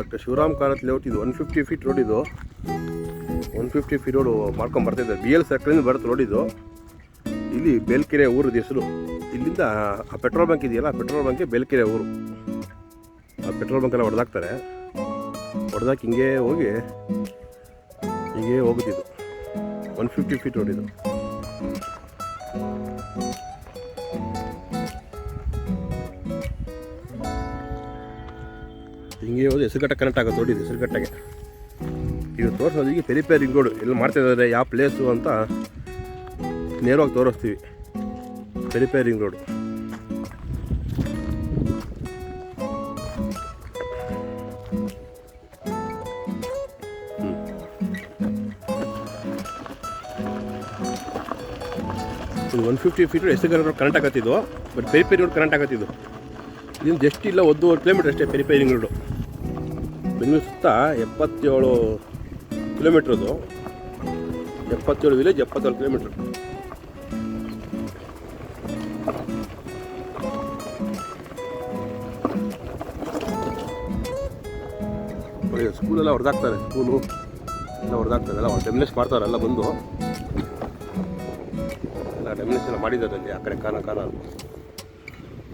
Doctor Shivaram Karanth layout ಇದು one fifty feet road ಇದು. One fifty feet road ಮಾಡ್ಕೊಂಡು ಬರ್ತಾಯಿದ್ದಾರೆ ಬಿ ಎಲ್ ಸರ್ಕಲಿಂದ ಬರುತ್ತೆ ರೋಡ್ ಇದು. ಇಲ್ಲಿ ಬೇಲ್ಕೆರೆ ಊರು ಹೆಸರು. ಇಲ್ಲಿಂದ ಆ ಪೆಟ್ರೋಲ್ ಬಂಕ್ ಇದೆಯಲ್ಲ, ಆ ಪೆಟ್ರೋಲ್ ಬಂಕೆ ಬೇಲ್ಕೆರೆ ಊರು. ಆ ಪೆಟ್ರೋಲ್ ಬಂಕೆಲ್ಲ ಹೊಡೆದಾಕ್ತಾರೆ ಹೊಡೆದಾಕಿ ಹಿಂಗೆ ಹೋಗಿ, ಹೀಗೆ ಹೋಗುತ್ತಿದ್ದು ಒನ್ ಫಿಫ್ಟಿ ಫೀಟ್ ರೋಡ್ ಇದು. ಹಿಂಗೆ ಹೋಗಿ ಹೆಸರುಘಟ್ಟ ಕನೆಕ್ಟ್ ಆಗುತ್ತೆ ನೋಡಿ ಇದು ಹೆಸರುಘಟ್ಟಗೆ. ಇದು ತೋರಿಸೋದು ಈಗ ಪೆರಿ ಪೆರಿ ರೋಡು ಎಲ್ಲಿ ಮಾಡ್ತಾ ಇದ್ದಾರೆ, ಯಾವ ಪ್ಲೇಸು ಅಂತ ನೇರವಾಗಿ ತೋರಿಸ್ತೀವಿ. ಪೆರಿ ರಿಂಗ್ ರೋಡು ಇದು ಒನ್ ಫಿಫ್ಟಿ ಫೀಟ್ ಎಷ್ಟು road connect ಆಗತ್ತಿದ್ದು but peri peri road connect ಆಗತ್ತಿದ್ದು ಇದನ್ನು ಜಸ್ಟ್ ಇಲ್ಲ, ಒಂದು ಕಿಲೋಮೀಟರ್ ಅಷ್ಟೇ ಪೆರಿ ಪೆರಿಂಗ್ ರೋಡು ಬೆಂಗಳೂರು ಸುತ್ತ ಎಪ್ಪತ್ತೇಳು ಕಿಲೋಮೀಟ್ರದು. ಎಪ್ಪತ್ತೇಳು ವಿಲೇಜ್ ಎಪ್ಪತ್ತೇಳು ಕಿಲೋಮೀಟ್ರ್. ಸ್ಕೂಲೆಲ್ಲ ಹೊಡೆದಾಕ್ತಾರೆ ಸ್ಕೂಲು ಎಲ್ಲ ಹೊಡೆದಾಕ್ತಾರೆ ಎಲ್ಲ ಡೆಮಿನೇಷ್ ಮಾಡ್ತಾರೆ, ಎಲ್ಲ ಬಂದು. ಎಲ್ಲ ಡೆಮಿನೇಷನ್ ಮಾಡಿದ್ದಾರೆ ಅಲ್ಲಿ, ಆ ಕಡೆ ಕಾನ ಕಾನ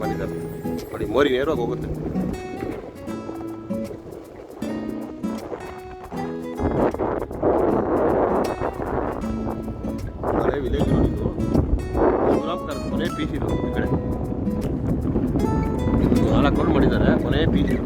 ಮಾಡಿದ್ದಾರೆ. ನೋಡಿ ಮೋರಿ ನೇರವಾಗಿ ಹೋಗುತ್ತೆ. ಹಳೆ ವಿಲೇಜ್ ರೋಡ್ ಇದು ಶಿವರಾಮ್ ಕಾರ್ ಕೊನೆ ಪೀಸ್ ಇದು ಈ ಕಡೆ. ನಾಲ್ಕು ರೋಡ್ ಮಾಡಿದ್ದಾರೆ, ಕೊನೆ ಪೀಸ್ ಇದು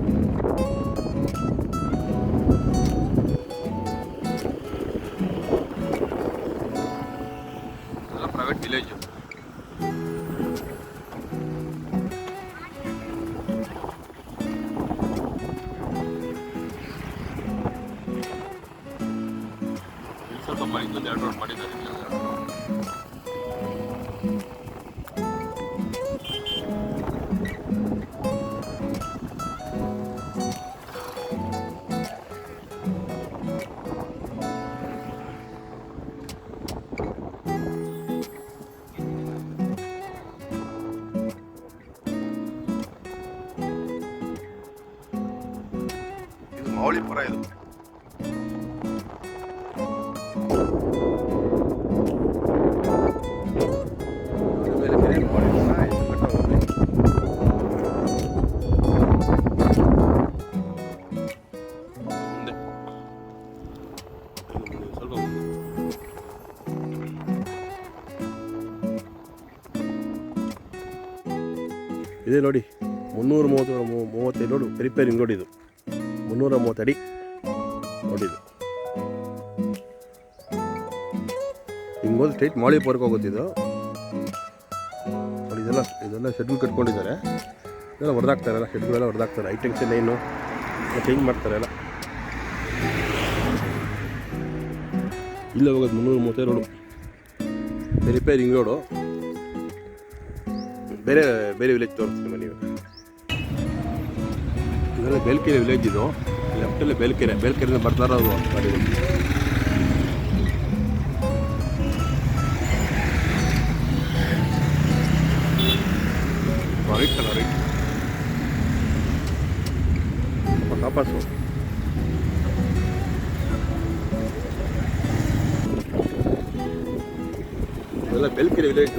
ಇದೆ ನೋಡಿ. ಮುನ್ನೂರ ಮೂವತ್ತು ಮೂವತ್ತೈದು ನೋಡು ರಿಪೇರಿಂಗ್ ರೋಡ್ ಇದು. ಮುನ್ನೂರ ಮೂವತ್ತಡಿ ಅಡಿ ನೋಡಿದ್ದು ಹಿಂಗೋದು ಸ್ಟ್ರೈಟ್ ಪಾರ್ಕ್ ಹೋಗುತ್ತಿದ್ದು ನೋಡಿ ಇದೆಲ್ಲ ಇದೆಲ್ಲ ಶೆಡ್ಯೂಲ್ ಕಟ್ಕೊಂಡಿದ್ದಾರೆ. ಇದೆಲ್ಲ ಹೊಡೆದಾಕ್ತಾರಲ್ಲ ಹೊರದಾಗ್ತಾರೆ ಹೊಡೆದಾಕ್ತಾರೆ ಎಲ್ಲ ಏನು ಚೇಂಜ್ ಮಾಡ್ತಾರೆ ಎಲ್ಲ. ಇಲ್ಲೇ ಹೋಗೋದು ಮುನ್ನೂರ ಮೂವತ್ತೈದು ರೋಡು ರಿಪೇರಿಂಗ್ ರೋಡು ಬೇರೆ ಬೇರೆ ವಿಲೇಜ್ ತೋರಿಸ್ತೀನಿ ನೀವು ಇದೆಲ್ಲ ಬೇಲ್ಕೆರೆ ವಿಲೇಜ್ ಇದು. ಲೆಫ್ಟಲ್ಲೇ ಬೇಲ್ಕೆರೆ. ಬೇಲ್ಕೆರೆಯಿಂದ ಬರ್ತಾ ಇರೋದು ಗಾಡಿ ರೈಟ್ ಅಲ್ಲ ರೈಟ್ ವಾಪಸ್ಸು. ಇದೆಲ್ಲ ಬೇಲ್ಕೆರೆ ವಿಲೇಜ್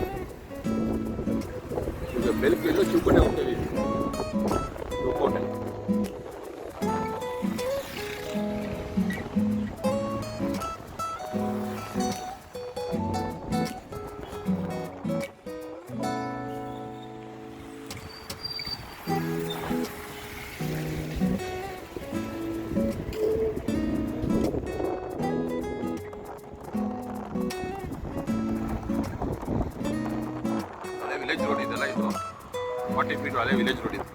ವಿಲೇಜ್ ರೋಡ್ ಇದೆಲ್ಲ ಇದು? ಫಾರ್ಟಿ ಫೀಟ್ ಹಳೆ ವಿಲೇಜ್ ರೋಡ್ ಇದೆ.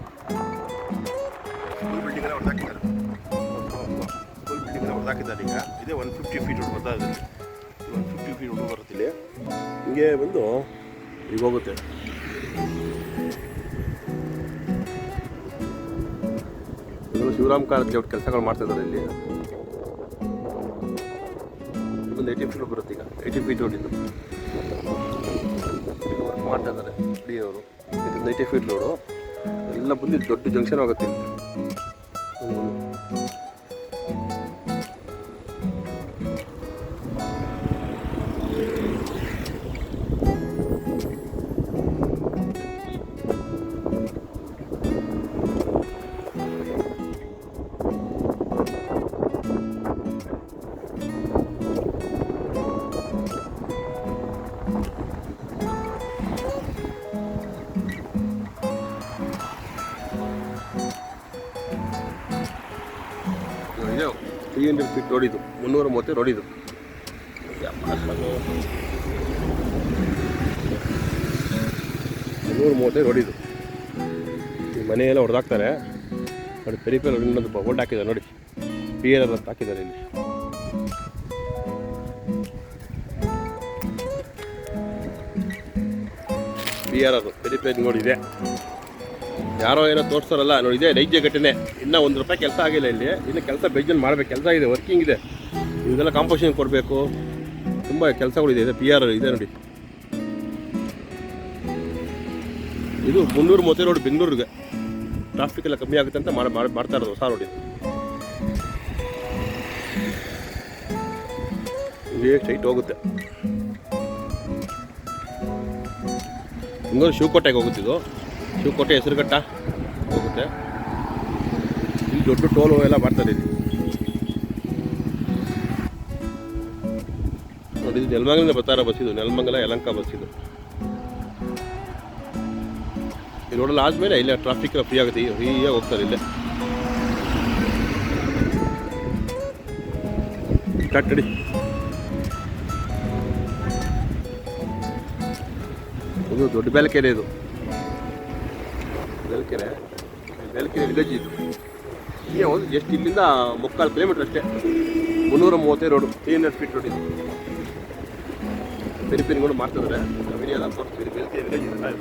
ಸ್ಕೂಲ್ ಬಿಲ್ಡಿಂಗ್ ಎಲ್ಲ ಹೊಡೆದಾಕಿದ್ದಾರೆ. ಸ್ಕೂಲ್ ಬಿಲ್ಡಿಂಗ್ ಎಲ್ಲ ಹೊಡೆದಾಕಿದ್ದಾರೆ ಈಗ. ಇದೇ ಒನ್ ಫಿಫ್ಟಿ ಫೀಟ್ ರೋಡ್ ಬರ್ತಾ ಇದೆ. ಒನ್ ಫಿಫ್ಟಿ ಫೀಟ್ ರೋಡ್ ಬರುತ್ತಿಲ್ಲ ಹಿಂಗೆ ಬಂದು ಈಗ ಹೋಗುತ್ತೆ. ಶಿವರಾಮ್ ಕಾಲತ್ ಅವ್ರ ಕೆಲಸಗಳು ಮಾಡ್ತಾ ಇದ್ದಾರೆ ಇಲ್ಲಿ. ಒಂದು ಏಯ್ಟಿ ಫೀಟ್ ಬರುತ್ತೆ ಈಗ. ಏಯ್ಟಿ ಫೀಟ್ ರೋಡ್ ಇದು. ವರ್ಕ್ ಮಾಡ್ತಾ ಇದ್ದಾರೆ ಡಿ ಅವರು. ಇದು ನೈಂಟಿ ಫೀಟ್ ರೋಡು ಎಲ್ಲ ಬಂದು ದೊಡ್ಡ ಜಂಕ್ಷನ್ ಆಗುತ್ತೆ ಫೀಟ್ ರೋಡ್ ಇದು. ಮುನ್ನೂರ ಮೂವತ್ತು ರೋಡ್ ಇದು. ಮುನ್ನೂರ ಮೂವತ್ತೈದು ರೋಡ್ ಇದು. ಈ ಮನೆಯೆಲ್ಲ ಹೊಡೆದಾಕ್ತಾರೆ ನೋಡಿ, ಪೆರಿ ಪೆರಿ ಇನ್ನೊಂದು ಬೋಲ್ಟ್ ಹಾಕಿದ್ದಾರೆ ನೋಡಿ. ಪಿ ಎಲ್ ಅಂತ ಹಾಕಿದ್ದಾರೆ ಇಲ್ಲಿ. ಪಿ ಆರ್ ಅದು. ಪೆರಿ ಪೆರಿ ನೋಡಿ ಇದೆ. ಯಾರೋ ಏನೋ ತೋರಿಸ್ತಾರಲ್ಲ, ನೋಡಿ ಇದೆ ನೈಜ ಘಟನೆ. ಇನ್ನೂ ಒಂದು ರೂಪಾಯಿ ಕೆಲಸ ಆಗಿಲ್ಲ ಇಲ್ಲಿ. ಇನ್ನು ಕೆಲಸ ಬೆಜ್ಜನ್ ಮಾಡಬೇಕು, ಕೆಲಸ ಇದೆ ವರ್ಕಿಂಗ್ ಇದೆ. ಇದೆಲ್ಲ ಕಾಂಪೋಸಿಷನ್ ಕೊಡಬೇಕು. ತುಂಬ ಕೆಲಸಗಳಿದೆ, ಇದೆ ಪಿ ಆರ್ ಇದೆ ನೋಡಿ. ಇದು ಮುನ್ನೂರು ಮೂವತ್ತೆ ರೋಡ್ ಬೆಂಗಳೂರಿಗೆ. ಟ್ರಾಫಿಕ್ ಎಲ್ಲ ಕಮ್ಮಿ ಆಗುತ್ತೆ ಅಂತ ಮಾಡಿ, ಮಾಡಿ- ಮಾಡ್ತಾ ಇರೋದು ಹೊಸ ರೋಡ್ ಇದು ಸ್ಟ್ರೈಟ್ ಹೋಗುತ್ತೆ. ಬೆಂಗಳೂರು ಶಿವಕೋಟೆಗೆ ಹೋಗುತ್ತಿದ್ದು. ಶಿವಕೋಟೆ ಹೆಸರುಘಟ್ಟ ಹೋಗುತ್ತೆ. ಇಲ್ಲಿ ದೊಡ್ಡ ಟೋಲು ಎಲ್ಲ ಇಲ್ಲಿ ನೋಡಿ, ಇದು ನೆಲಮಂಗಲಿಂದ ಬರ್ತಾರ ಬಸ್ ಇದು, ನೆಲಮಂಗಲ ಯಲಂಕ ಬಸ್ ಇದು. ಈ ರೋಡಲ್ಲಿ ಆದಮೇಲೆ ಇಲ್ಲೇ ಟ್ರಾಫಿಕ್ ಎಲ್ಲ ಫ್ರೀ ಆಗುತ್ತೆ ಫ್ರೀಯಾಗಿ ಹೋಗ್ತಾರೆ ಇಲ್ಲೇ. ಕಟ್ಟಡಿ ಇದು ದೊಡ್ಡ ಬೆಲಕೆರೆ ಇದು. ಬೆಲಕೆರೆ ಬೆಳಕೆರೆ ವಿಲೇಜ್ ಇದು. ಈಗ ಒಂದು ಜಸ್ಟ್ ಇಲ್ಲಿಂದ ಮುಕ್ಕಾಲು ಕಿಲೋಮೀಟರ್ ಅಷ್ಟೇ. ಮುನ್ನೂರ ಮೂವತ್ತೈದು road three hundred feet road ಇದು. ಪೆರಿ ಕೂಡ ಮಾಡ್ತಿದ್ದಾರೆ ವಿಡಿಯೋ ಎಲ್ಲ ತೋರಿಸ್ತೀವಿ. ಬೆಲಕೆರೆ ವಿಲೇಜ್ ಇದೆ.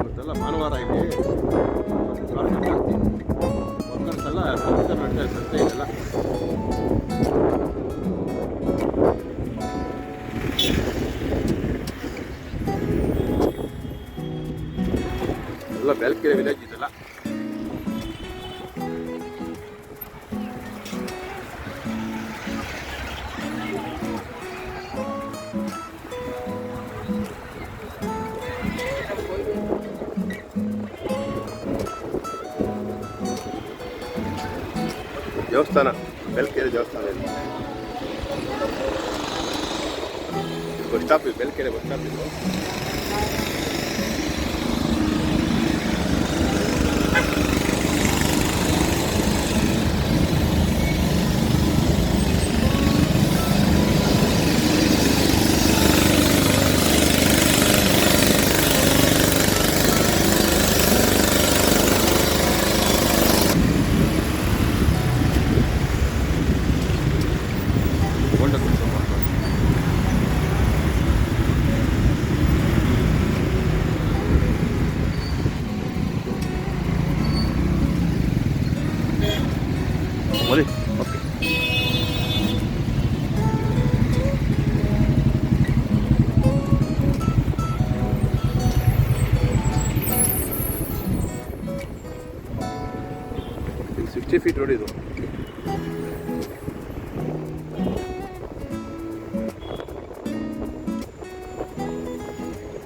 ಇವತ್ತೆಲ್ಲ ಭಾನುವಾರ ಇಲ್ಲಿ ಜಾಸ್ತಿ ಸಂತೆ ಸಂತೆ ಇದೆಲ್ಲ. ಎಲ್ಲ Belkere village sixty feet road ಇದು.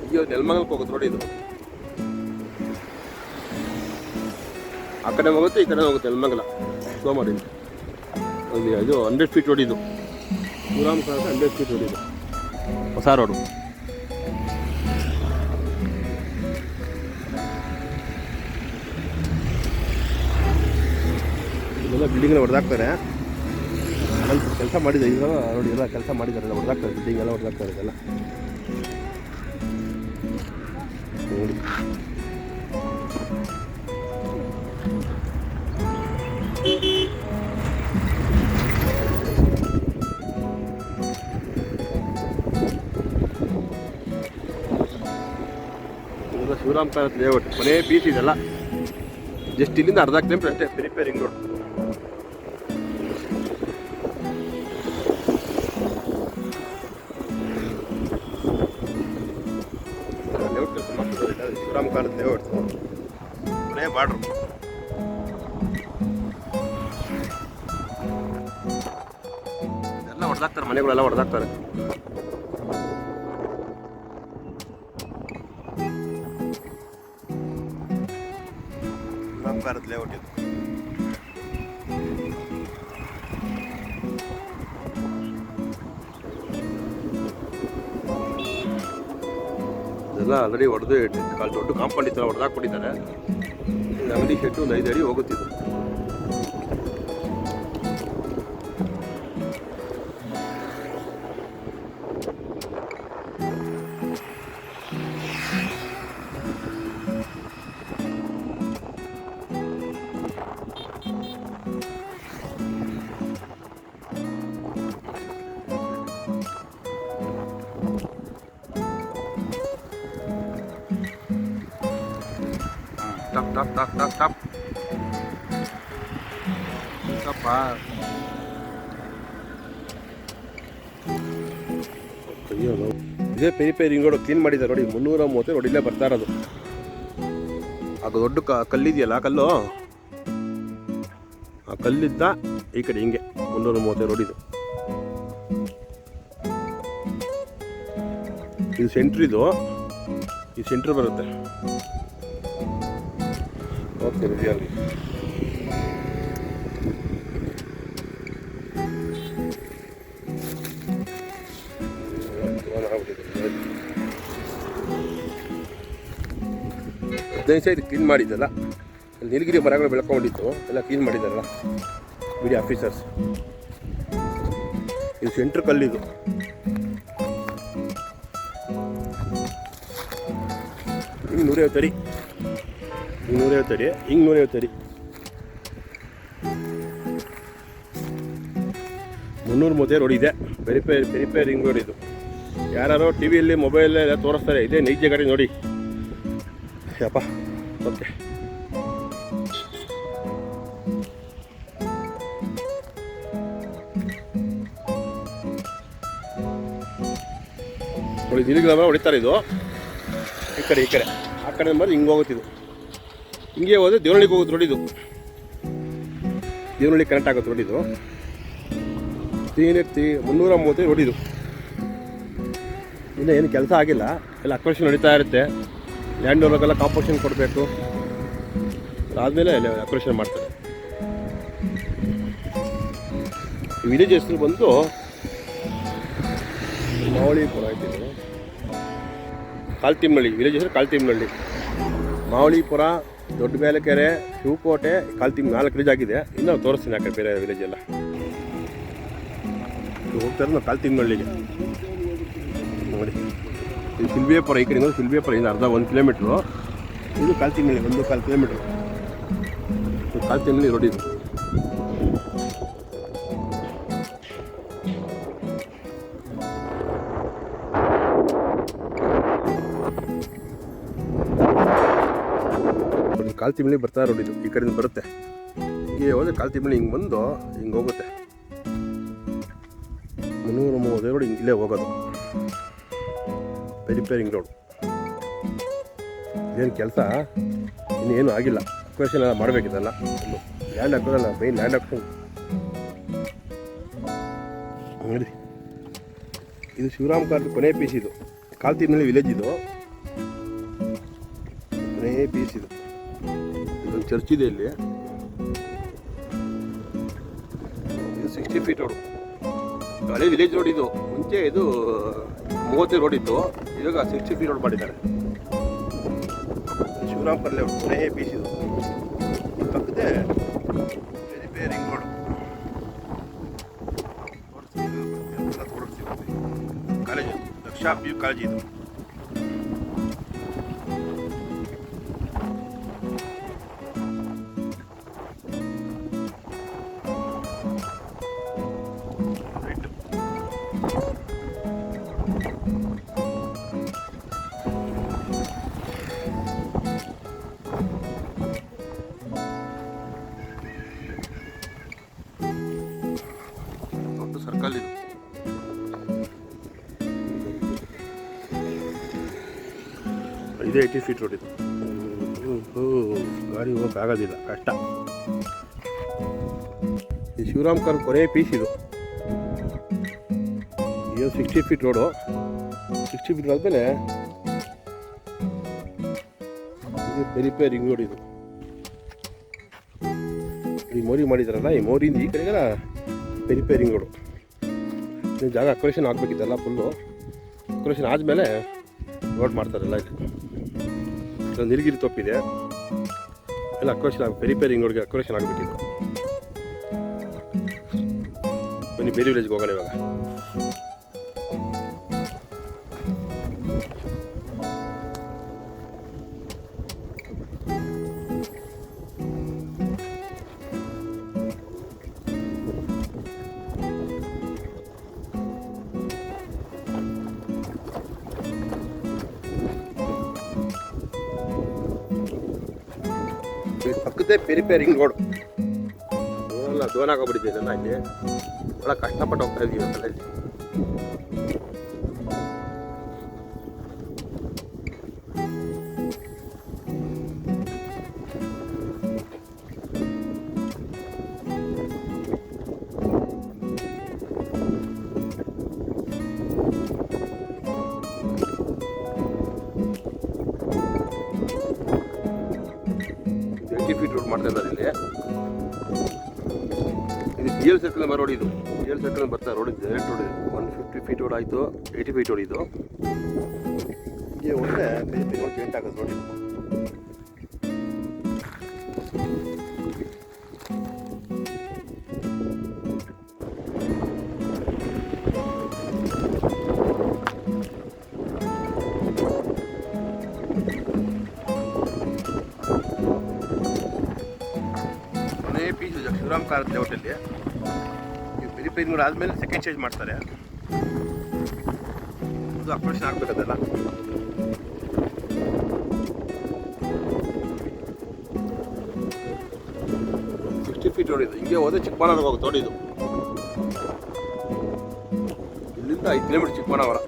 ಅಯ್ಯೋ ಹೋಗುತ್ತೆ ರೋಡ್ ಇದು. ಆ ಕಡೆ ಹೋಗುತ್ತೆ, ಈ ಕಡೆ ಹೋಗುತ್ತೆ ನೆಲಮಂಗಲ ಸೋಮಾರಿ ಅಲ್ಲಿ ಇದು ಹಂಡ್ರೆಡ್ ಫೀಟ್ ರೋಡ್ ಇದು. ನೂರಾಮ್ ಕ್ರಾಸ್ ಹಂಡ್ರೆಡ್ ಫೀಟ್ ರೋಡ್ ಇದು. ಹೊಸ ರೋಡು ಬಿಲ್ಡಿಂಗ್ ಹೊಡೆದಾಕ್ತಾರೆ ಕೆಲಸ ಮಾಡಿದೆ ಇದೆಲ್ಲ ನೋಡಿ ಎಲ್ಲ ಕೆಲಸ ಮಾಡಿದ್ದಾರೆ ಹೊಡೆದಾಕ್ತಾರೆ ಬಿಲ್ಡಿಂಗ್ ಎಲ್ಲ ಹೊಡೆದಾಕ್ತಾರೆ ಇದೆಲ್ಲ ನೋಡಿ ಇದೆಲ್ಲ ಶಿವರಾಮ್ ಕಾಲತ್ ಲೇಔಟ್ ಕೊನೆ ಬೀಚ್ ಇದೆಲ್ಲ ಜಸ್ಟ್ ಇಲ್ಲಿಂದ ಅರ್ಧ ಕಿಲೋಮೀಟರ್ ಅಷ್ಟೇ ರಿಪೇರಿಂಗ್ ರೋಡ್ ಶಿವರಾಮ್ ಕಾಲತ್ ಬಾಡ್ರು ಎಲ್ಲ ಹೊಡೆದಾಕ್ತಾರೆ ಮನೆಗಳೆಲ್ಲ ಹೊಡೆದಾಕ್ತಾರೆ. ಕಾಲತ್ ಲೇಔಟ್ ಇದು. ಇದೆಲ್ಲ ಆಲ್ರೆಡಿ ಹೊಡೆದು ಕಾಲು ದೊಡ್ಡ ಕಾಂಪೌಂಡ್ ಇತ್ತು ಹೊಡೆದಾಕ್ಬಿಟ್ಟಿದ್ದಾರೆ ಅಂಗಡಿ ಶೆಟ್ಟು ಒಂದು ಐದು ಅಡಿ ಹೋಗುತ್ತಿದ್ದು Tap tap tap tap tap. Ah. ಅಯ್ಯೋ. ಇದೇ ಪೆರಿ ಪೆರಿ ರೋಡ್ ಕ್ಲೀನ್ ಮಾಡಿದ್ದಾರೆ ನೋಡಿ, ಮುನ್ನೂರ ಮೂವತ್ತು ನೋಡಿ, ಇಲ್ಲೇ ಬರ್ತಾ ಇರೋದು. ಅದು ದೊಡ್ಡ ಕ ಕಲ್ಲಿದೆಯಲ್ಲ ಆ ಕಲ್ಲು? ಆ ಕಲ್ಲಿದ್ದ ಈ ಕಡೆ ಹಿಂಗೆ, ಮುನ್ನೂರ ಮೂವತ್ತೈದು ರೋಡ್ ಇದು. ಇದು ಸೆಂಟ್ರ್ ಇದು. ಈ ಸೆಂಟ್ರ್ ಬರುತ್ತೆ. ಓಕೆ ರಿಯಲ್ಲಿ ಹದಿನೈದು ಸೈಡ್ ಕ್ಲೀನ್ ಮಾಡಿದ್ದಲ್ಲ ಅಲ್ಲಿ ನೀಲಗಿರಿ ಮರಗಳು ಬೆಳ್ಕೊಂಡಿತ್ತು ಎಲ್ಲ ಕ್ಲೀನ್ ಮಾಡಿದ್ದಾರಲ್ಲ ಬಿಡಿ ಆಫೀಸರ್ಸ್ ಇದು ಸೆಂಟ್ರ್ ಕಲ್ಲಿದು ನೂರೈವತ್ತು ಅಡಿ ಹಿಂಗೆ ನೂರೈವತ್ತು ಅಡಿ ಹಿಂಗೆ ನೂರೈವತ್ತು ಅಡಿ ಮುನ್ನೂರು ಮೂವತ್ತೇ ರೋಡ್ ಇದೆ. ವೆರಿಫೈ ವೆರಿಫೈ ರಿಂಗ್ ರೋಡ್ ಇದು. ಯಾರು ಟಿ ವಿಯಲ್ಲಿ ಮೊಬೈಲೆಲ್ಲ ತೋರಿಸ್ತಾರೆ, ಇದೇ ನೈಜ ಗಾಡಿ ನೋಡಿ. ಯಪ್ಪ, ಓಕೆ. ನೋಡಿ ದಿನಗಳ ಹೊಡಿತಾರೆ ಇದು. ಈ ಕಡೆ ಈ ಕಡೆ. ಆ ಕಡೆ ಬಂದು ಹಿಂಗೆ ಹೋಗುತ್ತಿದ್ದು ಹಿಂಗೆ ಹೋದ್ರೆ ದೇವನಳ್ಳಿಗೆ ಹೋಗೋದು ದೊಡ್ಡಿದು ದೇವನಳ್ಳಿ ಕನೆಕ್ಟ್ ಆಗುತ್ತೆ ನೋಡಿದ್ದು. ತೀ ಮುನ್ನೂರ ಮೂವತ್ತೈದು ನೋಡಿದ್ದು. ಇನ್ನೂ ಏನು ಕೆಲಸ ಆಗಿಲ್ಲ. ಎಲ್ಲ ಅಕ್ವೇಷನ್ ನಡೀತಾ ಇರುತ್ತೆ. ಲ್ಯಾಂಡ್ ಓನರ್ಗೆಲ್ಲ ಕಾಂಪೋಷನ್ ಕೊಡಬೇಕು. ಆದಮೇಲೆ ಅಕ್ವೇಷನ್ ಮಾಡ್ತಾರೆ. ವಿಲೇಜ್ ಹೆಸರು ಬಂದು ಮಾವಳಿಪುರ ಆಯ್ತು ಕಾಲ್ತಿಮ್ನಳ್ಳಿ. ವಿಲೇಜ್ ಹೆಸರು ಕಾಲ್ತಿಮ್ನಳ್ಳಿ. ಮಾವಳಿಪುರ ದೊಡ್ಡ ಬೇಲೆಕೆರೆ ಶಿವಕೋಟೆ, ಕಾಲ್ತಿಮ್ ನಾಲ್ಕು ವಿಲೇಜ್ ಆಗಿದೆ. ಇನ್ನೂ ತೋರಿಸ್ತೀನಿ ಕಡೆ ಬೇರೆ ವಿಲೇಜ್ ಎಲ್ಲ. ಹೋಗ್ತಾರೆ ನಾವು ಕಾಲ್ತಿಮ್ನಳ್ಳಿಗೆ ನೋಡಿ. ಇದು ಸಿಲ್ವಿಯಪುರ ಈ ಕಡೆಯಿಂದ ಸಿಲ್ವಿಯಪುರ ಇಂದ ಅರ್ಧ ಒಂದು ಕಿಲೋಮೀಟ್ರು ಇದು ಕಾಲ್ತಿಮ್ನಳ್ಳಿ, ಒಂದು ಕಾಲು ಕಿಲೋಮೀಟ್ರು ಕಾಲ್ ಕಾಲ್ತಿಮ್ನಳ್ಳಿ ರೋಡ್ ಇದು. ಕಾಲು ತಿಂಗಳು ಬರ್ತಾ ರೋಡ್ ಇದು. ಈ ಕಡೆಯಿಂದ ಬರುತ್ತೆ. ಹೀಗೆ ಹೋದ್ರೆ ಕಾಲು ತಿಂಗಳು ಹಿಂಗೆ ಬಂದು ಹಿಂಗೆ ಹೋಗುತ್ತೆ. ಮುನ್ನೂರು, ಮೂವತ್ತು ರೋಡ್ ಹಿಂಗೆ ಇಲ್ಲೇ ಹೋಗೋದು. ರಿಪೇರಿಂಗ್ ರೋಡ್ ಏನು ಕೆಲಸ? ಇನ್ನೇನು ಆಗಿಲ್ಲ. ಅಕ್ವೇಷನ್ ಎಲ್ಲ ಮಾಡಬೇಕಿದೆಲ್ಲ ಲ್ಯಾಂಡ್ ಹಾಕೋದಲ್ಲ ಮೈನ್ ಲ್ಯಾಂಡ್ ಹಾಕೊಂಡು ನೋಡಿ. ಇದು ಶಿವರಾಮ್ ಕಾರ್ಡ್ ಕೊನೆ ಪೀಸ್ ಇದು. ಕಾಲ್ತಿನಲ್ಲಿ ವಿಲೇಜ್ ಇದು. ಕೊನೆ ಪೀಸ್ ಇದು. ಒಂದು ಚರ್ಚ್ ಇದೆ ಇಲ್ಲಿ. ಇದು ಸಿಕ್ಸ್ಟಿ ಫೀಟ್ ರೋಡು ಹಳೆ ವಿಲೇಜ್ ರೋಡ್ ಇದು. ಮುಂಚೆ ಇದು ಮೂವತ್ತೇ ರೋಡ್ ಇತ್ತು. ಇವಾಗ ಸಿಕ್ಸ್ಟಿ ಫೀಟ್ ರೋಡ್ ಮಾಡಿದ್ದಾರೆ. ಶಿವರಾಮ್ ಪಲ್ಲೆ ಕೊನೆ ಪೀಸ್ ಇದು. ಪಕ್ಕದೇ peripheral ring road college Daksha P U college ಇದು. ಇದೇ ಏಯ್ಟಿ ಫೀಟ್ ರೋಡ್ ಇದು. ಹ್ಞೂ ಗಾಡಿ ಹೋಗಕ್ಕೆ ಆಗೋದಿಲ್ಲ, ಕಷ್ಟ. ಈ ಶಿವರಾಮ್ ಕಾರ್ ಕೊನೆ ಪೀಸ್ ಇದು. ಇದು sixty feet road sixty feet ಆದಮೇಲೆ ಇದು ಬೆರಿಪೇರಿಂಗ್ ರೋಡ್ ಇದು. ಈ ಮೋರಿ ಮಾಡಿದಾರಲ್ಲ, ಈ ಮೋರಿಯಿಂದ ಈ ಕಡೆಗೆಲ್ಲ ಪೆರಿಪೆ ರಿಂಗ್ ರೋಡು ಇದು ಜಾಗ ಅಕ್ರೇಷನ್ ಆಗಬೇಕಿತ್ತಲ್ಲ ಫುಲ್ಲು ಅಕ್ರೇಷನ್ ಆದಮೇಲೆ ರೋಡ್ ಮಾಡ್ತಾರಲ್ಲ ಇಲ್ಲೊಂದು ನೀಲಗಿರಿ ತೊಪ್ಪಿದೆ ಎಲ್ಲ ಅಕ್ವೇಷನ್ ಆಗ ರಿಪೇರಿಂಗ್ ಹೋಗಿ ಹಿಂಗೋಡಿಗೆ ಅಕ್ವೇಷನ್ ಆಗಬೇಕಿತ್ತು ಬನ್ನಿ ಬೇರೆ ವಿಲೇಜ್ಗೆ ಹೋಗೋಣ ಇವಾಗ. ಪಕ್ಕದೇ ಪೆರಿ ಪೆರಿ ಹಿಂಗ್ ರೋಡ್ ಎಲ್ಲ ದೋನ್ ಆಗೋಗ್ಬಿಟ್ಟಿದೆ ನನ್ನ ಇಲ್ಲಿ ಭಾಳ ಕಷ್ಟಪಟ್ಟು ಹೋಗ್ತಾ ಇದ್ದೀವಿ ಸರ್ಕಲ್ ಮರ ರೋಡ್ ಇದು. ಏಳು ಸರ್ಕಲ್ ಬರ್ತಾ road direct road one fifty feet road ಆಯಿತು. ಏಯ್ಟಿ ಫೀಟ್ ರೋಡ್ ಇದು. ಒಳ್ಳೆ ಚೇಂಜ್ ಆಗೋದು ರೋಡ್ ಇದು ಪೀಸ್ ಜಕ್ಷರಾಮ್ ಕಾರ್ ಲೇಔಟಲ್ಲಿ ಪೆರಿ ಆದಮೇಲೆ ಸೆಕೆಂಡ್ ಚೇಂಜ್ ಮಾಡ್ತಾರೆ. ಇದು ಅಪ್ರೇಷನ್ ಆಗಬೇಕದೆಲ್ಲ. ಸಿಕ್ಸ್ಟಿ ಫೀಟ್ ಹೊಡಿದು ಹಿಂಗೆ ಹೋದ್ರೆ ಚಿಕ್ಕಬಳ್ಳಾಪುರ ಹೋಗುತ್ತೆ. ಹೊಡಿದು ಇಲ್ಲಿಂದ ಐದು ಕಿಲೋಮೀಟರ್ ಚಿಕ್ಕಬಳ್ಳಾಪುರ.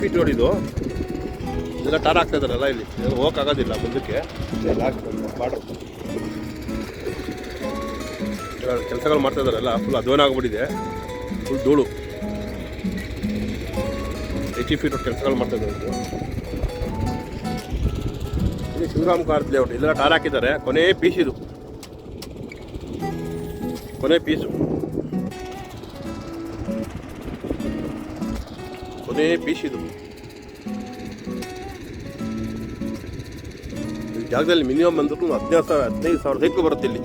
ಫೀಟ್ ರೋಡ್ ಇದು. ಎಲ್ಲ ಟಾರ್ ಆಗ್ತಾ ಇದ್ದಾರಲ್ಲ ಇಲ್ಲಿ. ಹೋಗೋಕ್ಕಾಗೋದಿಲ್ಲ ಮುಂದಕ್ಕೆ. ಬಾರ್ಡರ್ ಕೆಲಸಗಳು ಮಾಡ್ತಾ ಫುಲ್ ಅಧ್ವಾನ ಆಗ್ಬಿಟ್ಟಿದೆ. ಫುಲ್ ಧೂಳು. ಎಚ್ ಫೀಟ್ ಕೆಲಸಗಳು ಮಾಡ್ತಾ ಇದ್ದಾರೆ ಇದು. ಶಿವರಾಮ್ ಕಾರ್ ಲೇಔಟ್ ಇದೆಲ್ಲ ಟಾರ್ ಹಾಕಿದ್ದಾರೆ. ಕೊನೆ ಪೀಸ್ ಇದು. ಕೊನೆ ಪೀಸು ಇದು ಈ ಜಾಗದಲ್ಲಿ ಮಿನಿಮಮ್ ಬಂದ್ರೂ ಹದಿನೈದು ಸಾವಿರ ಹದಿನೈದು ಸಾವಿರ ಬರುತ್ತೆ ಇಲ್ಲಿ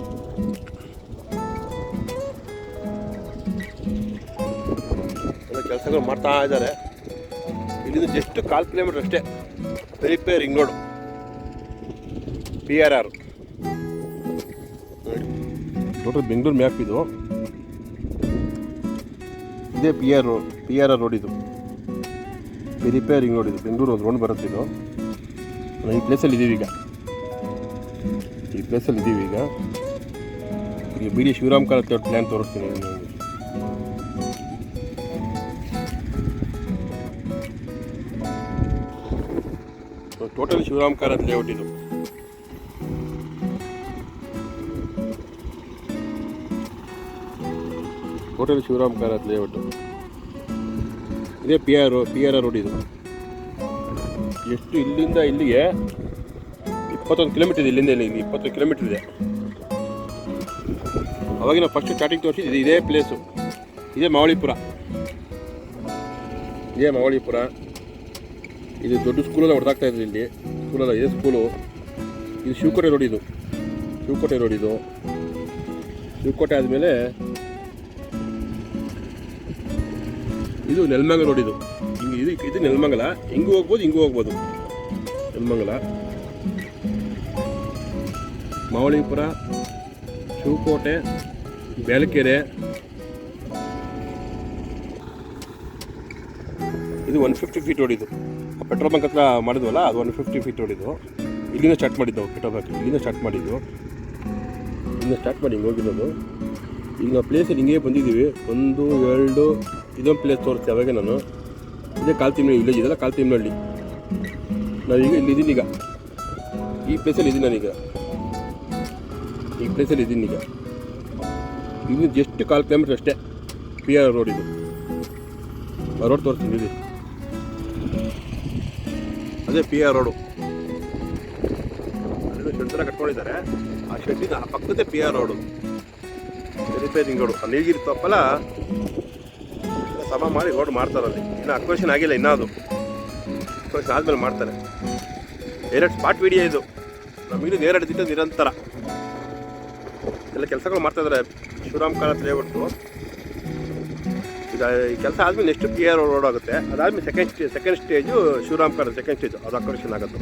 ಕೆಲಸಗಳು ಮಾಡ್ತಾ ಇದ್ದಾರೆ ಇಲ್ಲಿಂದ ಜಸ್ಟ್ ಕಾಲು ಕಿಲೋಮೀಟರ್ ಅಷ್ಟೇ peripheral ring road P R R total Bengaluru map ಇದು ಇದೇ P R road P R R road ಇದು ರಿಪೇರಿಂಗ್ ರೋಡ್ ಇದು ಬೆಂಗಳೂರು ಒಂದು ರೋಡ್ ಬರುತ್ತೆ ಇದು. ನಾವು ಈ ಪ್ಲೇಸಲ್ಲಿ ಇದ್ದೀವಿ ಈಗ. ಈ ಪ್ಲೇಸಲ್ಲಿ ಇದ್ದೀವಿ ಈಗ. ಈಗ B D Shivaram Karanth plan ತೋರಿಸ್ತೀನಿ. ಟೋಟಲ್ ಶಿವರಾಮ್ ಕಾರತ್ ಲೇಔಟ್ ಇದು. ಟೋಟಲ್ ಶಿವರಾಮ್ ಕಾರತ್ ಲೇಔಟ್ ಇದೇ P R P R road ಇದು. ಎಷ್ಟು ಇಲ್ಲಿಂದ ಇಲ್ಲಿಗೆ ಇಪ್ಪತ್ತೊಂದು ಕಿಲೋಮೀಟರ್ ಇದೆ ಇಲ್ಲಿಂದ ಇಲ್ಲಿ ಇಪ್ಪತ್ತೊಂದು ಕಿಲೋಮೀಟರ್ ಇದೆ. ಅವಾಗಿನ ಫಸ್ಟ್ ಸ್ಟಾರ್ಟಿಂಗ್ ತೋರಿಸಿದ್ದು ಇದೇ ಪ್ಲೇಸು ಇದೇ ಮಾವಳಿಪುರ. ಇದೇ ಮಾವಳಿಪುರ. ಇದು ದೊಡ್ಡ ಸ್ಕೂಲೆಲ್ಲ ಹೊಡೆದಾಗ್ತಾ ಇದ್ರು ಇಲ್ಲಿ. ಸ್ಕೂಲಲ್ಲ ಇದೇ ಸ್ಕೂಲು ಇದು ಶಿವಕೋಟೆ ರೋಡ್ ಇದು. ಶಿವಕೋಟೆ ರೋಡ್ ಇದು. ಶಿವಕೋಟೆ ಆದಮೇಲೆ ಇದು ನೆಲಮಂಗಲ ರೋಡ್ ಇದು. ಹಿಂಗೆ ಇದು ಇದು ನೆಲಮಂಗಲ. ಹಿಂಗೂ ಹೋಗ್ಬೋದು ಹಿಂಗೂ ಹೋಗ್ಬೋದು. ನೆಲಮಂಗಲ. ಮಾವಳಿಪುರ, ಶಿವಕೋಟೆ, ಬೇಲಕೆರೆ. ಇದು ಒನ್ ಫಿಫ್ಟಿ ಫೀಟ್ ಹೊಡಿದು ಪೆಟ್ರೋಲ್ ಬಂಕ್ ಹತ್ರ ಮಾಡಿದ್ವಲ್ಲ, ಅದು ಒನ್ ಫಿಫ್ಟಿ ಫೀಟ್ ಹೊಡಿದು ಇಲ್ಲಿಂದ ಸ್ಟಾರ್ಟ್ ಮಾಡಿದ್ದು ಪೆಟ್ರೋಲ್ ಬಂಕ್. ಇಲ್ಲಿಂದ ಸ್ಟಾರ್ಟ್ ಮಾಡಿದ್ದು. ಇಲ್ಲಿಂದ ಸ್ಟಾರ್ಟ್ ಮಾಡಿ ಹಿಂಗೆ ಹೋಗಿರೋದು. ಈಗ ನಾವು ಪ್ಲೇಸಲ್ಲಿ ಹಿಂಗೆ ಬಂದಿದ್ದೀವಿ. ಒಂದು, ಎರಡು, ಇದೊಂದು ಪ್ಲೇಸ್ ತೋರಿಸ್ತೆ ಅವಾಗ ನಾನು. ಇದೇ ಕಾಲ್ತಿಮ್ನ ವಿಲೇಜ್ ಇದೆಲ್ಲ ಕಾಲ್ತಿಮ್ನಳ್ಳಿ. ನಾವೀಗ ಇಲ್ಲಿದ್ದೀನಿ ಈಗ. ಈ ಪ್ಲೇಸಲ್ಲಿ ಇದ್ದೀನಿ ನಾನೀಗ. ಈ ಪ್ಲೇಸಲ್ಲಿ ಇದ್ದೀನಿ ಈಗ. ಇನ್ನು ಜಸ್ಟ್ ಕಾಲು ಕಿಲೋಮೀಟ್ರ್ ಅಷ್ಟೇ. ಪಿ ಆರ್ ರೋಡ್ ಇದು. ಆ ರೋಡ್ ತೋರಿಸ್ತೀನಿ ಇಲ್ಲಿ. ಅದೇ ಪಿ ಆರ್ ರೋಡು ಅಲ್ಲಿಂದ ಕಟ್ಕೊಂಡಿದ್ದಾರೆ. ಆ ಶೆಡ್ಡಿನ ಪಕ್ಕದೇ P R road peripheral ring road ಆ ನೀಲಗಿರಿ ತಪ್ಪಲ್ಲ. ಸಮ ಮಾಡಿ ರೋಡ್ ಮಾಡ್ತಾರಲ್ಲಿ ಇನ್ನು ಅಕ್ವೇಷನ್ ಆಗಿಲ್ಲ ಇನ್ನೂ ಅದು ಅಕ್ವೇಷನ್ ಆದಮೇಲೆ ಮಾಡ್ತಾರೆ. ಎರಡು ಸ್ಪಾಟ್ ವಿಡಿಯೋ ಇದು. ನಮಗಿದು ಎರಡು ಹಿಡಿದಿಟ್ಟು ನಿರಂತರ. ಎಲ್ಲ ಕೆಲಸಗಳು ಮಾಡ್ತಾ ಇದ್ದಾರೆ ಶಿವರಾಮ್ ಕಾಲತ್ ಲೇಔಟ್ಟು ಈಗ ಈ ಕೆಲಸ ಆದಮೇಲೆ ನೆಕ್ಸ್ಟ್ ಪಿ ಆರ್ ರೋಡ್ ಆಗುತ್ತೆ. ಅದಾದಮೇಲೆ second stage second stage Shivaram Karanth second stage ಅದು ಅಕ್ವೇಷನ್ ಆಗುತ್ತೆ.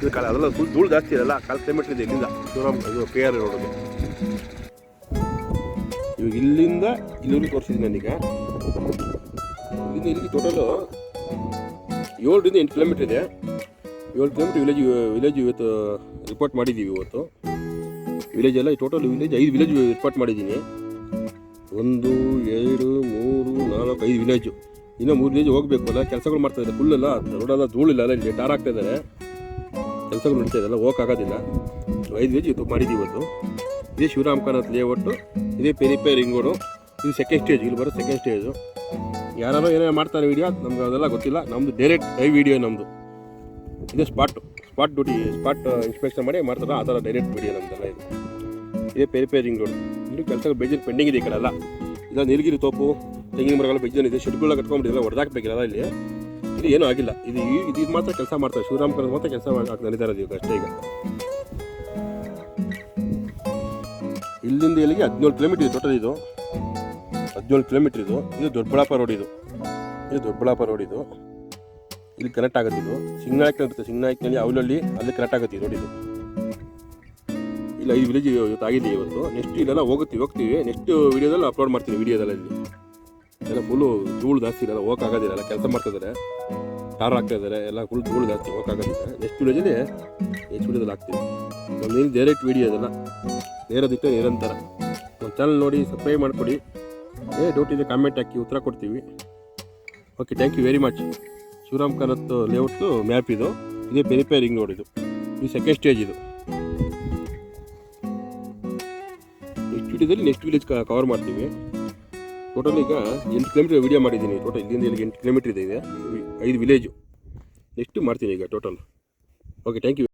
ಇದು ಕಾಲ ಅದೆಲ್ಲ ಧೂಳು ಜಾಸ್ತಿ ಇರಲ್ಲ. ಕಾಲು ಕಿಲೋಮೀಟ್ರ್ ಇದೆ ಇಲ್ಲಿಂದ. ಶಿವರಾಮ್ ಇದು ಪಿ ಆರ್ ರೋಡ್ಗೆ ಇಲ್ಲಿಂದ ಇಲ್ಲಿವರೆಗೆ ತೋರಿಸಿದ್ದೀನಿ ನಾನೀಗ. ಇಲ್ಲಿಂದ ಇಲ್ಲಿಗೆ ಟೋಟಲು ಏಳರಿಂದ ಎಂಟು ಕಿಲೋಮೀಟ್ರ್ ಇದೆ. ಏಳು ಕಿಲೋಮೀಟ್ರ್ ವಿಲೇಜ್ ವಿಲೇಜ್ ಇವತ್ತು ರಿಪೋರ್ಟ್ ಮಾಡಿದ್ದೀವಿ ಇವತ್ತು. ವಿಲೇಜ್ ಎಲ್ಲ ಟೋಟಲ್ ವಿಲೇಜ್ ಐದು ವಿಲೇಜ್ ರಿಪೋರ್ಟ್ ಮಾಡಿದ್ದೀನಿ. ಒಂದು, ಎರಡು, ಮೂರು, ನಾಲ್ಕು, ಐದು ವಿಲೇಜು ಇನ್ನೂ ಮೂರು ವಿಲೇಜ್ ಹೋಗಬೇಕು ಅಲ್ಲ, ಕೆಲಸಗಳು ಮಾಡ್ತಾ ಇದ್ದಾರೆ. ಫುಲ್ಲೆಲ್ಲ ರೋಡೆಲ್ಲ ಧೂಳಿಲ್ಲ ಅಲ್ಲ, ಇಲ್ಲಿ ಟಾರ್ ಆಗ್ತಾ ಇದ್ದಾರೆ. ಕೆಲಸಗಳು ನಡೀತಾ ಇದೆಲ್ಲ ಹೋಗೋಕ್ಕಾಗೋದಿಲ್ಲ. ಐದು ವಿಲೇಜ್ ಇವತ್ತು ಮಾಡಿದ್ದೀವಿ ಇವತ್ತು. ಇದೇ ಶಿವರಾಮ್ ಕಾನತ್ ಲೇಔಟು ಇದೇ ಪೆರಿಪೆ ರಿಂಗ್ ರೋಡು ಇದು ಸೆಕೆಂಡ್ ಸ್ಟೇಜ್ ಇಲ್ಲಿ ಬರೋ ಸೆಕೆಂಡ್ ಸ್ಟೇಜು ಯಾರು ಏನೇ ಮಾಡ್ತಾರೆ ವಿಡಿಯೋ ನಮ್ಗೆ ಅದೆಲ್ಲ ಗೊತ್ತಿಲ್ಲ. ನಮ್ಮದು ಡೈರೆಕ್ಟ್ ಲೈವ್ ವಿಡಿಯೋ ನಮ್ಮದು ಇದೇ spot spot duty spot inspection ಮಾಡಿ ಮಾಡ್ತಾರೆ. ಆ ಥರ ಡೈರೆಕ್ಟ್ ವಿಡಿಯೋ ನಮ್ದೆಲ್ಲ ಇದು. ಇದೇ ಪೆರಿಪೆ ರಿಂಗ್ ರೋಡ್ ಇಲ್ಲಿ ಕೆಲಸ ಬೇಜಾರು ಪೆಂಡಿಂಗ್ ಇದೆ ಈ ಕಡೆ ಇಲ್ಲ ನೀಲಗಿರಿ ತೋಪು, ತೆಂಗಿನ ಮರಗಳು ಬೇಜಾರು ಇದೆ. ಶೆಡ್ಗಳ ಕಟ್ಕೊಂಡ್ಬಿಟ್ಟಿಲ್ಲ ಹೊಡೆದಾಕ್ಬೇಕಿಲ್ಲ ಇಲ್ಲಿ. ಇದು ಏನೂ ಆಗಿಲ್ಲ. ಇದು ಇದು ಮಾತ್ರ ಕೆಲಸ ಮಾಡ್ತಾರೆ. ಶಿವರಾಮ್ ಕರ್ ಮಾತ್ರ ಕೆಲಸ ಇರೋದು ಈಗ ಅಷ್ಟೇ ಈಗ. ಇಲ್ಲಿಂದ ಇಲ್ಲಿಗೆ ಹದಿನೇಳು ಕಿಲೋಮೀಟರ್ ಇದೆ ಟೋಟಲ್ ಇದು. ಹದಿನೇಳು ಕಿಲೋಮೀಟರ್ ಇದು. ಇದು ದೊಡ್ಡಬಳ್ಳಾಪುರ ರೋಡ್ ಇದು. ಇದು ದೊಡ್ಡಬಳ್ಳಾಪುರ ರೋಡ್ ಇದು. ಇಲ್ಲಿ ಕನೆಕ್ಟ್ ಆಗುತ್ತೆ ಇದು. ಸಿಂಗನಾಯ್ಕ ಅಂತ ಸಿಂಗನಾಯ್ಕನಲ್ಲಿ ಅವಲಲ್ಲಿ ಅಲ್ಲಿ ಕನೆಕ್ಟ್ ಆಗುತ್ತೆ ರೋಡ್ ಇದು. ಇಲ್ಲ ಐದು ವಿಲೇಜ್ ಇವತ್ತು ಆಗಿದೆ ಇವತ್ತು. ನೆಕ್ಸ್ಟ್ ಇಲ್ಲೆಲ್ಲ ಹೋಗುತ್ತೀವಿ, ಹೋಗ್ತೀವಿ. ನೆಕ್ಸ್ಟ್ ವಿಡಿಯೋದಲ್ಲಿ ಅಪ್ಲೋಡ್ ಮಾಡ್ತೀನಿ ವೀಡಿಯೋದಲ್ಲಿ ಇಲ್ಲಿ. ಎಲ್ಲ ಫುಲ್ಲು ಧೂಳು ಜಾಸ್ತಿ ಇರಲ್ಲ ಹೋಗೋಕ್ಕಾಗೋದಿಲ್ಲ ಎಲ್ಲ ಕೆಲಸ ಮಾಡ್ತಾ ಇದ್ದಾರೆ ಟಾರ್ ಹಾಕ್ತಾ ಇದ್ದಾರೆ. ಎಲ್ಲ ಫುಲ್ ಧೂಳು ಜಾಸ್ತಿ ಹೋಗೋಕ್ಕಾಗೋದಿಲ್ಲ ನೆಕ್ಸ್ಟ್ ವಿಡಿಯೋದಲ್ಲಿ ನೆಕ್ಸ್ಟ್ ವಿಡಿಯೋದಲ್ಲಿ ಹಾಕ್ತೀವಿ ನಮ್ದು ಡೈರೆಕ್ಟ್ ವೀಡಿಯೋ ಅದೆಲ್ಲ. ನೇರದಿಟ್ಟು ನಿರಂತರ. ನಮ್ಮ ಚಾನಲ್ ನೋಡಿ ಸಬ್ಸ್ಕ್ರೈಬ್ ಮಾಡಿಕೊಡಿ. ಏ ಡೌಟ್ ಇದೆ ಕಾಮೆಂಟ್ ಹಾಕಿ, ಉತ್ತರ ಕೊಡ್ತೀವಿ. Okay thank you very much Shivaram Karanth ಲೇಔಟ್ದು map ಇದು. ಇದೇ ಪೆರಿಪೇರಿಂಗ್ ನೋಡಿದ್ದು ಇದು. ಸೆಕೆಂಡ್ ಸ್ಟೇಜ್ ಇದು. ನೆಕ್ಸ್ಟ್ ವಿಡಿಯೋದಲ್ಲಿ ನೆಕ್ಸ್ಟ್ ವಿಲೇಜ್ ಕವರ್ ಮಾಡ್ತೀವಿ. ಟೋಟಲ್ ಈಗ ಎಂಟು ಕಿಲೋಮೀಟರ್ ವಿಡಿಯೋ ಮಾಡಿದ್ದೀನಿ. ಟೋಟಲ್ ಇಲ್ಲಿಂದ ಇಲ್ಲಿಗೆ ಎಂಟು ಕಿಲೋಮೀಟರ್ ಇದೆ ಐದು ವಿಲೇಜು ನೆಕ್ಸ್ಟ್ ಮಾಡ್ತೀನಿ ಈಗ ಟೋಟಲ್ ಓಕೆ ಥ್ಯಾಂಕ್ ಯು